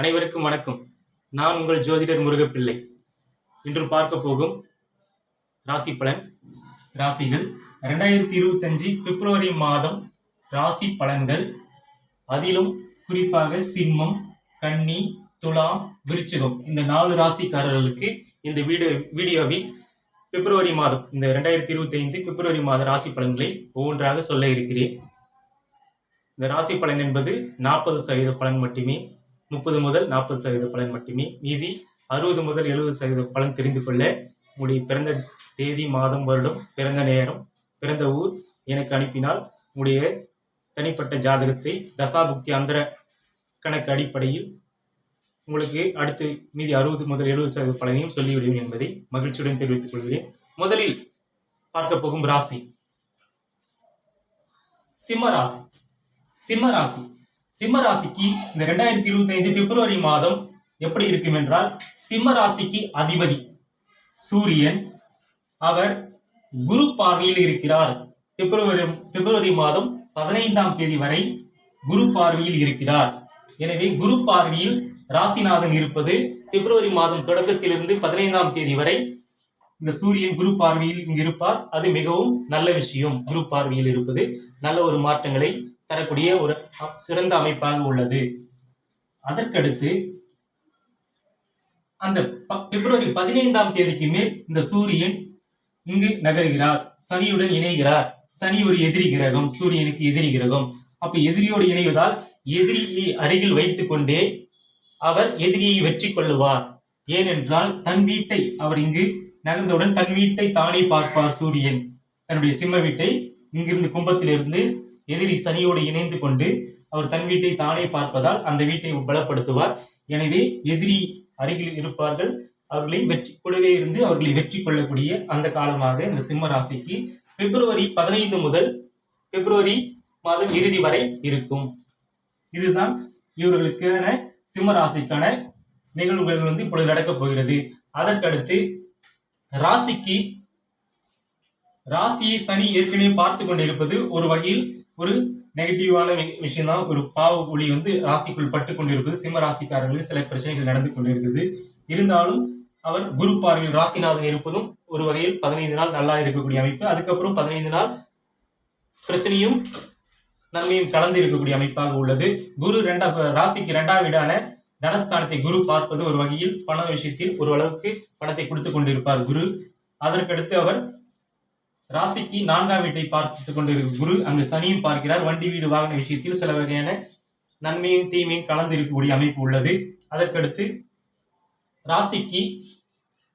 அனைவருக்கும் வணக்கம். நான் உங்கள் ஜோதிடர் முருகப்பிள்ளை. இன்று பார்க்க போகும் ராசி பலன் ராசிகள். ரெண்டாயிரத்தி இருபத்தஞ்சு பிப்ரவரி மாதம் ராசி பலன்கள். அதிலும் குறிப்பாக சிம்மம் கன்னி துலாம் விருச்சிகம் இந்த நாலு ராசிக்காரர்களுக்கு இந்த வீடியோ வீடியோவில் பிப்ரவரி மாதம் இந்த ரெண்டாயிரத்தி இருபத்தி ஐந்து பிப்ரவரி மாத ராசி பலன்களை ஒவ்வொன்றாக சொல்ல இருக்கிறேன். இந்த ராசி பலன் என்பது நாற்பது சதவீத பலன் மட்டுமே. முப்பது முதல் நாற்பது சதவீத பலன் மட்டுமே. மீதி அறுபது முதல் எழுபது சதவீத பலன் தெரிந்து கொள்ள உங்களுடைய பிறந்த தேதி மாதம் வருடம் பிறந்த நேரம் பிறந்த ஊர் எனக்கு அனுப்பினால் உங்களுடைய தனிப்பட்ட ஜாதகத்தை தசாபுக்தி அந்தர கணக்கு அடிப்படையில் உங்களுக்கு அடுத்து மீதி அறுபது முதல் எழுபது சதவீத பலனையும் சொல்லிவிடுவேன் என்பதை மகிழ்ச்சியுடன் தெரிவித்துக் கொள்கிறேன். முதலில் பார்க்க போகும் ராசி. சிம்ம ராசி. சிம்ம ராசி. சிம்ம ராசிக்கு இந்த ரெண்டாயிரத்தி இருபத்தி ஐந்து பிப்ரவரி மாதம் எப்படி இருக்கும் என்றால் சிம்ம ராசிக்கு அதிபதி சூரியன் அவர் குரு பார்வையில் இருக்கிறார். பிப்ரவரி பிப்ரவரி மாதம் பதினைந்தாம் தேதி வரை குரு பார்வையில் இருக்கிறார். எனவே குரு பார்வையில் ராசிநாதன் இருப்பது பிப்ரவரி மாதம் தொடக்கத்திலிருந்து பதினைந்தாம் தேதி வரை இந்த சூரியன் குரு பார்வையில் இங்கு இருப்பார் அது மிகவும் நல்ல விஷயம். குரு பார்வையில் இருப்பது நல்ல ஒரு மாற்றங்களை தரக்கூடிய ஒரு சிறந்த அமைப்பாக உள்ளது. அதற்கடுத்து அந்த பிப்ரவரி பதினைந்தாம் தேதிக்கு மேல் இந்த சூரியன் இங்கு நகர்கிறார். சனியுடன் இணைகிறார். சனி ஒரு எதிரி கிரகம் சூரியனுக்கு எதிரி கிரகம். அப்ப எதிரியோடு இணைவதால் எதிரியை அருகில் வைத்துக் கொண்டே அவர் எதிரியை வெற்றி கொள்ளுவார். ஏனென்றால் தன் வீட்டை அவர் இங்கு நகர்ந்தவுடன் தன் வீட்டை தானே பார்ப்பார் சூரியன். தன்னுடைய சிம்ம வீட்டை இங்கிருந்து கும்பத்திலிருந்து எதிரி சனியோடு இணைந்து கொண்டு அவர் தன் வீட்டை தானே பார்ப்பதால் அந்த வீட்டை பலப்படுத்துவார். எனவே எதிரி அருகில் இருப்பார்கள். அவர்களை வெற்றி கூடவே இருந்து அவர்களை வெற்றி கொள்ளக்கூடிய அந்த காலமாக இந்த சிம்ம ராசிக்கு பிப்ரவரி பதினைந்து முதல் பிப்ரவரி மாதம் இறுதி வரை இருக்கும். இதுதான் இவர்களுக்கான சிம்ம ராசிக்கான நிகழ்வுகள் வந்து இப்பொழுது நடக்கப் போகிறது. அதற்கடுத்து ராசிக்கு ராசியை சனி ஏற்கனவே பார்த்து கொண்டிருப்பது ஒரு வகையில் ஒரு நெகட்டிவான விஷயம் தான் ஒரு பாவ ஒளி வந்து ராசிக்குள் பட்டு கொண்டிருப்பது சிம்ம ராசிக்காரர்களுக்கு சில பிரச்சனைகள் நடந்து கொண்டிருக்குது. இருந்தாலும் அவர் குரு பார்வையில் ராசிநாதன் இருப்பதும் ஒரு வகையில் பதினைந்து நாள் நல்லா இருக்கக்கூடிய அமைப்பு. அதுக்கப்புறம் பதினைந்து நாள் பிரச்சனையும் நன்மையும் கலந்து இருக்கக்கூடிய அமைப்பாக உள்ளது. குரு ரெண்டா ராசிக்கு இரண்டாம் வீடான தனஸ்தானத்தை குரு பார்ப்பது ஒரு வகையில் பண விஷயத்தில் ஒரு அளவுக்கு பணத்தை கொடுத்து கொண்டிருப்பார் குரு. அதற்கடுத்து அவர் ராசிக்கு நான்காம் வீட்டை பார்த்து கொண்டிருக்கும் குரு அங்கு சனியும் பார்க்கிறார். வண்டி வீடு வாகன விஷயத்தில் சில வகையான நன்மையும் தீமையும் கலந்து இருக்கக்கூடிய அமைப்பு உள்ளது. அதற்கடுத்து ராசிக்கு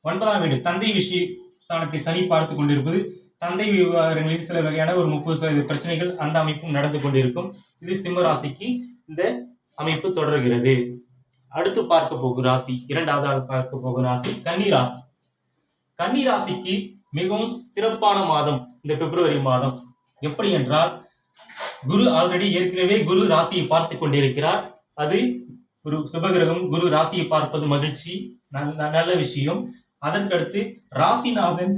ஒன்பதாம் வீடு தந்தை விஷய ஸ்தானத்தை சனி பார்த்து கொண்டிருப்பது. தந்தை விவகாரங்களில் சில வகையான ஒரு முப்பது சதவீத பிரச்சனைகள் அந்த அமைப்பும் நடந்து கொண்டிருக்கும். இது சிம்ம ராசிக்கு இந்த அமைப்பு தொடர்கிறது. அடுத்து பார்க்க போகும் ராசி இரண்டாவதாக பார்க்க போகும் ராசி கன்னி ராசி. கன்னி ராசிக்கு மிகவும் சிறப்பான மாதம் இந்த பிப்ரவரி மாதம். எப்படி என்றால் குரு ஆல்ரெடி ஏற்கனவே குரு ராசியை பார்த்து கொண்டிருக்கிறார். அது ஒரு சுபகிரகம் குரு ராசியை பார்ப்பது மகிழ்ச்சி நல்ல நல்ல விஷயம். அதற்கடுத்து ராசிநாதன்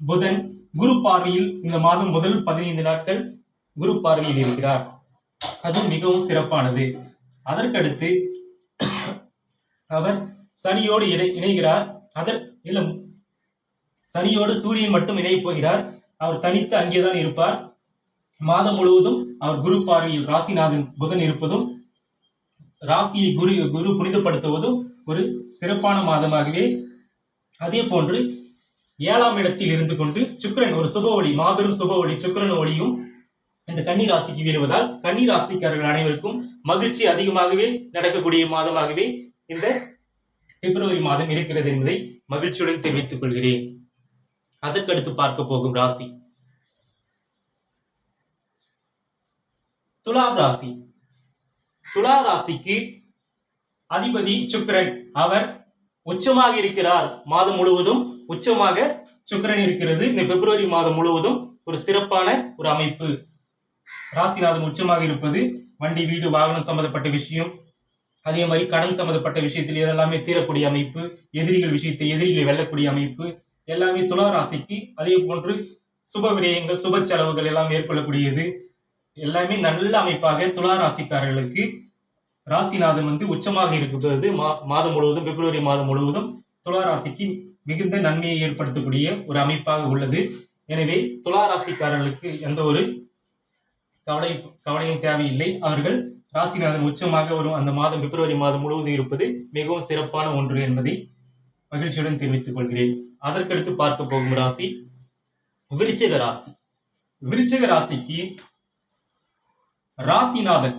புதன் குரு பார்வையில் இந்த மாதம் முதல் பதினைந்து நாட்கள் குரு பார்வையில் இருக்கிறார். அது மிகவும் சிறப்பானது. அதற்கடுத்து அவர் சனியோடு இணை இணைகிறார். அதற் சனியோடு சூரியன் மட்டும் இணையப் போகிறார். அவர் தனித்து அங்கேதான் இருப்பார். மாதம் முழுவதும் அவர் குரு பார்வையில் ராசிநாதன் புதன் இருப்பதும் ராசியை குரு குரு புனிதப்படுத்துவதும் ஒரு சிறப்பான மாதமாகவே. அதே போன்று ஏழாம் இடத்தில் இருந்து கொண்டு சுக்கரன் ஒரு சுப ஒளி மாபெரும் சுப ஒளி சுக்கரன் ஒளியும் இந்த கன்னி ராசிக்கு வீழுவதால் கன்னி ராசிக்காரர்கள் அனைவருக்கும் மகிழ்ச்சி அதிகமாகவே நடக்கக்கூடிய மாதமாகவே இந்த பிப்ரவரி மாதம் இருக்கிறது என்பதை மகிழ்ச்சியுடன் தெரிவித்துக் கொள்கிறேன். அதற்கடுத்து பார்க்க போகும் ராசி. துலா ராசி. துலா ராசிக்கு அதிபதி சுக்கரன். அவர் உச்சமாக இருக்கிறார். மாதம் முழுவதும் உச்சமாக சுக்கரன் இருக்கிறது. இந்த பிப்ரவரி மாதம் முழுவதும் ஒரு சிறப்பான ஒரு அமைப்பு. ராசிநாதன் உச்சமாக இருப்பது வண்டி வீடு வாகனம் சம்பந்தப்பட்ட விஷயம். அதே மாதிரி கடன் சம்பந்தப்பட்ட விஷயத்தில் இதெல்லாமே தீரக்கூடிய அமைப்பு. எதிரிகள் விஷயத்தை எதிரிகளை வெல்லக்கூடிய அமைப்பு. எல்லாமே துலா ராசிக்கு அதே போன்று சுப விரயங்கள் சுப செலவுகள் எல்லாம் மேற்கொள்ளக்கூடியது. எல்லாமே நல்ல அமைப்பாக துலா ராசிக்காரர்களுக்கு ராசிநாதன் வந்து உச்சமாக இருக்கிறது மா- மாதம் முழுவதும் பிப்ரவரி மாதம் முழுவதும் துலா ராசிக்கு மிகுந்த நன்மையை ஏற்படுத்தக்கூடிய ஒரு அமைப்பாக உள்ளது. எனவே துலா ராசிக்காரர்களுக்கு எந்த ஒரு கவலை கவலையும் தேவையில்லை. அவர்கள் ராசிநாதன் உச்சமாக வரும். அந்த மாதம் பிப்ரவரி மாதம் முழுவதும் இருப்பது மிகவும் சிறப்பான ஒன்று என்பதை மகிழ்ச்சியுடன் தெரிவித்துக் கொள்கிறேன். அதற்கடுத்து பார்க்க போகும் ராசி விருச்சிக ராசி. விருச்சிக ராசிக்கு ராசிநாதன்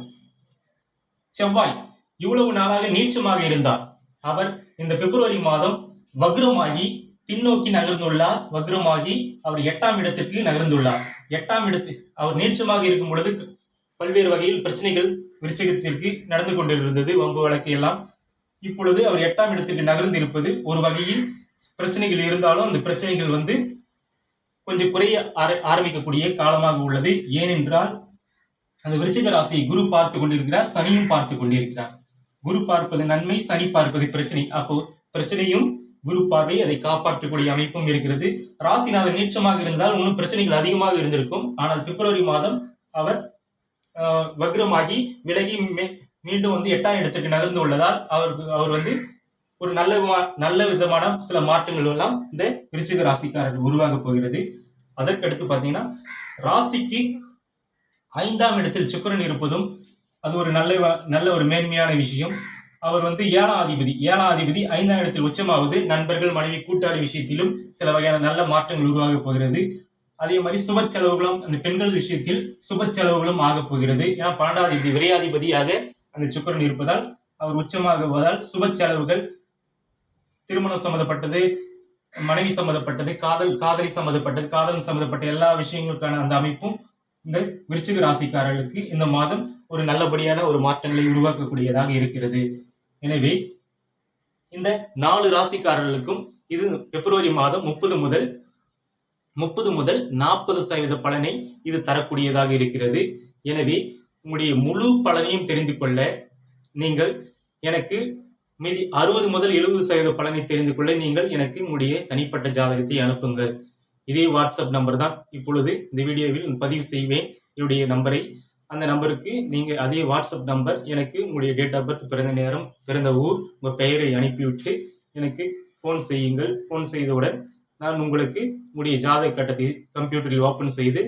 செவ்வாய் இவ்வளவு நாளாக நீச்சமாக இருந்தார். அவர் இந்த பிப்ரவரி மாதம் வக்ரமாகி பின்னோக்கி நகர்ந்துள்ளார். வக்ரமாகி அவர் எட்டாம் இடத்திற்கு நகர்ந்துள்ளார். எட்டாம் இடத்து அவர் நீச்சமாக இருக்கும் பொழுது பல்வேறு வகையில் பிரச்சனைகள் விருச்சகத்திற்கு நடந்து கொண்டிருந்தது. வம்பு வழக்கு எல்லாம் இப்பொழுது அவர் எட்டாம் இடத்திற்கு நகர்ந்து இருப்பது ஒரு வகையில் பிரச்சனைகள் இருந்தாலும் அந்த பிரச்சனைகள் வந்து கொஞ்சம் குறைய ஆர- ஆரம்பிக்கக்கூடிய காலமாக உள்ளது. ஏனென்றால் அந்த விருச்சிக ராசியை குரு பார்த்து கொண்டிருக்கிறார் சனியும் பார்த்து கொண்டிருக்கிறார். குரு பார்ப்பது நன்மை சனி பார்ப்பது பிரச்சனை. அப்போ பிரச்சனையும் குரு பார்வை அதை காப்பாற்றக்கூடிய அமைப்பும் இருக்கிறது. ராசிநாதன் நீட்சமாக இருந்தால் இன்னும் பிரச்சனைகள் அதிகமாக இருந்திருக்கும். ஆனால் பிப்ரவரி மாதம் அவர் ஆஹ், வக்ரமாகி விலகி மீண்டும் வந்து எட்டாம் இடத்துக்கு நகர்ந்து உள்ளதால் அவருக்கு அவர் வந்து ஒரு நல்ல விமா- நல்ல விதமான சில மாற்றங்கள் எல்லாம் இந்த விருச்சிக ராசிக்காரர்கள் உருவாக போகிறது. அதற்கடுத்து பார்த்தீங்கன்னா ராசிக்கு ஐந்தாம் இடத்தில் சுக்கிரன் இருப்பதும் அது ஒரு நல்ல நல்ல ஒரு மேன்மையான விஷயம். அவர் வந்து ஏழாதிபதி ஏழாதிபதி ஐந்தாம் இடத்தில் உச்சமாவது நண்பர்கள் மனைவி கூட்டாளி விஷயத்திலும் சில வகையான நல்ல மாற்றங்கள் உருவாக போகிறது. அதே மாதிரி சுப செலவுகளும் அந்த பெண்கள் விஷயத்தில் சுப செலவுகளும் ஆகப் போகிறது. ஏன்னா பன்னெண்டாதிபதி விரையாதிபதியாக அந்த சுக்கிரன் இருப்பதால் அவர் உச்சமாகுவதால் சுப செலவுகள் திருமணம் சம்மந்தப்பட்டது மனைவி சம்மந்தப்பட்டது காதல் காதலி சம்மந்தப்பட்டது காதல் சம்மந்தப்பட்ட எல்லா விஷயங்களுக்கான அந்த அமைப்பும் இந்த விருச்சிக ராசிக்காரர்களுக்கு இந்த மாதம் ஒரு நல்லபடியான ஒரு மாற்றங்களை உருவாக்கக்கூடியதாக இருக்கிறது. எனவே இந்த நாலு ராசிக்காரர்களுக்கும் இது பிப்ரவரி மாதம் முப்பது முதல் முப்பது முதல் நாற்பது சதவீத பலனை இது தரக்கூடியதாக இருக்கிறது. எனவே உங்களுடைய முழு பலனையும் தெரிந்து கொள்ள நீங்கள் எனக்கு மீதி அறுபது முதல் எழுபது சதவீத பலனை தெரிந்து கொள்ள நீங்கள் எனக்கு உங்களுடைய தனிப்பட்ட ஜாதகத்தை அனுப்புங்கள். இதே வாட்ஸ்அப் நம்பர் தான் இப்பொழுது இந்த வீடியோவில் பதிவு செய்வேன். என்னுடைய நம்பரை அந்த நம்பருக்கு நீங்கள் அதே வாட்ஸ்அப் நம்பர் எனக்கு உங்களுடைய டேட் ஆஃப் பர்த் பிறந்த நேரம் பிறந்த ஊர் உங்கள் பெயரை அனுப்பிவிட்டு எனக்கு ஃபோன் செய்யுங்கள். ஃபோன் செய்தவுடன் நான் உங்களுக்கு உங்களுடைய ஜாதக கட்டத்தை கம்ப்யூட்டரில் ஓப்பன் செய்து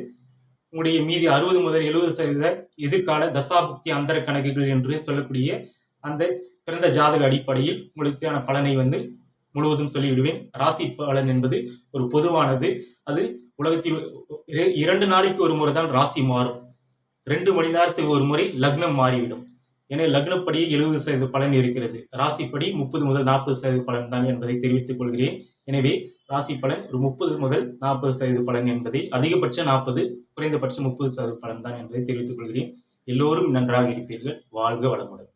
உங்களுடைய மீதி அறுபது முதல் எழுபது சதவீத எதிர்கால தசாபுக்தி அந்தர கணக்குகள் என்று சொல்லக்கூடிய அந்த பிறந்த ஜாதக அடிப்படையில் உங்களுக்கான பலனை வந்து முழுவதும் சொல்லிவிடுவேன். ராசி பலன் என்பது ஒரு பொதுவானது. அது உலகத்தில் இரண்டு நாளைக்கு ஒரு முறை தான் ராசி மாறும். ரெண்டு மணி நேரத்துக்கு ஒரு முறை லக்னம் மாறிவிடும். எனவே லக்னப்படி எழுபது சதவீத பலன் இருக்கிறது. ராசிப்படி முப்பது முதல் நாற்பது சதவீத பலன் தான் என்பதை தெரிவித்துக் கொள்கிறேன். எனவே ராசி பலன் ஒரு முப்பது முதல் நாற்பது சதவீத பலன் என்பதை அதிகபட்ச நாற்பது குறைந்தபட்சம் முப்பது சதவீத பலன் தான் என்பதை தெரிவித்துக் கொள்கிறேன். எல்லோரும் நன்றாக இருப்பீர்கள். வாழ்க வளமுடன்.